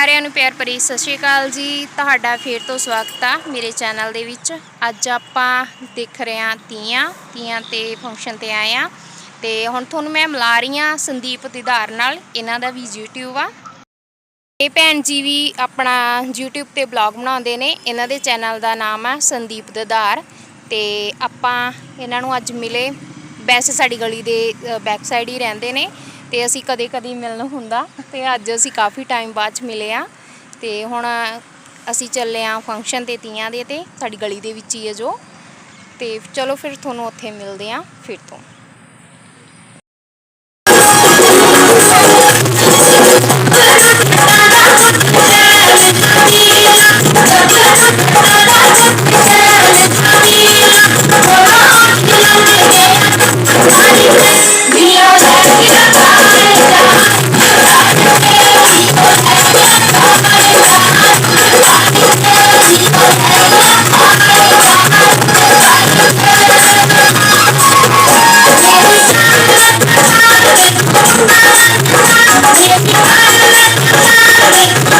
ਸਾਰਿਆਂ ਨੂੰ ਪਿਆਰ ਭਰੀ ਸਤਿ ਸ਼੍ਰੀ ਅਕਾਲ ਜੀ। ਤੁਹਾਡਾ ਫੇਰ ਤੋਂ ਸਵਾਗਤ ਆ ਮੇਰੇ ਚੈਨਲ ਦੇ ਵਿੱਚ। ਅੱਜ ਆਪਾਂ ਦੇਖ ਰਹੇ ਹਾਂ ਤੀਆਂ। ਤੀਆਂ ਤੇ ਫੰਕਸ਼ਨ ਤੇ ਆਏ ਆ ਤੇ ਹੁਣ ਤੁਹਾਨੂੰ ਮੈਂ ਮਿਲਾ ਰਹੀ ਹਾਂ ਸੰਦੀਪ ਦਿਦਾਰ ਨਾਲ। ਇਹਨਾਂ ਦਾ ਵੀ YouTube ਆ। ਇਹ ਭੈਣ ਜੀ ਵੀ ਆਪਣਾ YouTube ਤੇ ਬਲੌਗ ਬਣਾਉਂਦੇ ਨੇ। ਇਹਨਾਂ ਦੇ ਚੈਨਲ ਦਾ ਨਾਮ ਆ ਸੰਦੀਪ ਦਿਦਾਰ ਤੇ ਆਪਾਂ ਇਹਨਾਂ ਨੂੰ ਅੱਜ ਮਿਲੇ। ਵੈਸੇ ਸਾਡੀ ਗਲੀ ਦੇ ਬੈਕ ਸਾਈਡ ਹੀ ਰਹਿੰਦੇ ਨੇ। ਤੇ ਅਸੀਂ ਕਦੇ ਕਦੇ ਮਿਲਣ ਹੁੰਦਾ ਤੇ ਅੱਜ ਅਸੀਂ ਕਾਫੀ ਟਾਈਮ ਬਾਅਦ 'ਚ ਮਿਲੇ ਆ ਤੇ ਹੁਣ ਅਸੀਂ ਚੱਲੇ ਆ ਫੰਕਸ਼ਨ ਤੇ ਤੀਆਂ ਦੇ ਤੇ ਸਾਡੀ ਗਲੀ ਦੇ ਵਿੱਚ ਹੀ ਹੈ ਜੋ ਤੇ ਚਲੋ ਫਿਰ ਤੁਹਾਨੂੰ ਉੱਥੇ ਮਿਲਦੇ ਆ ਫਿਰ ਤੋਂ। Thank you.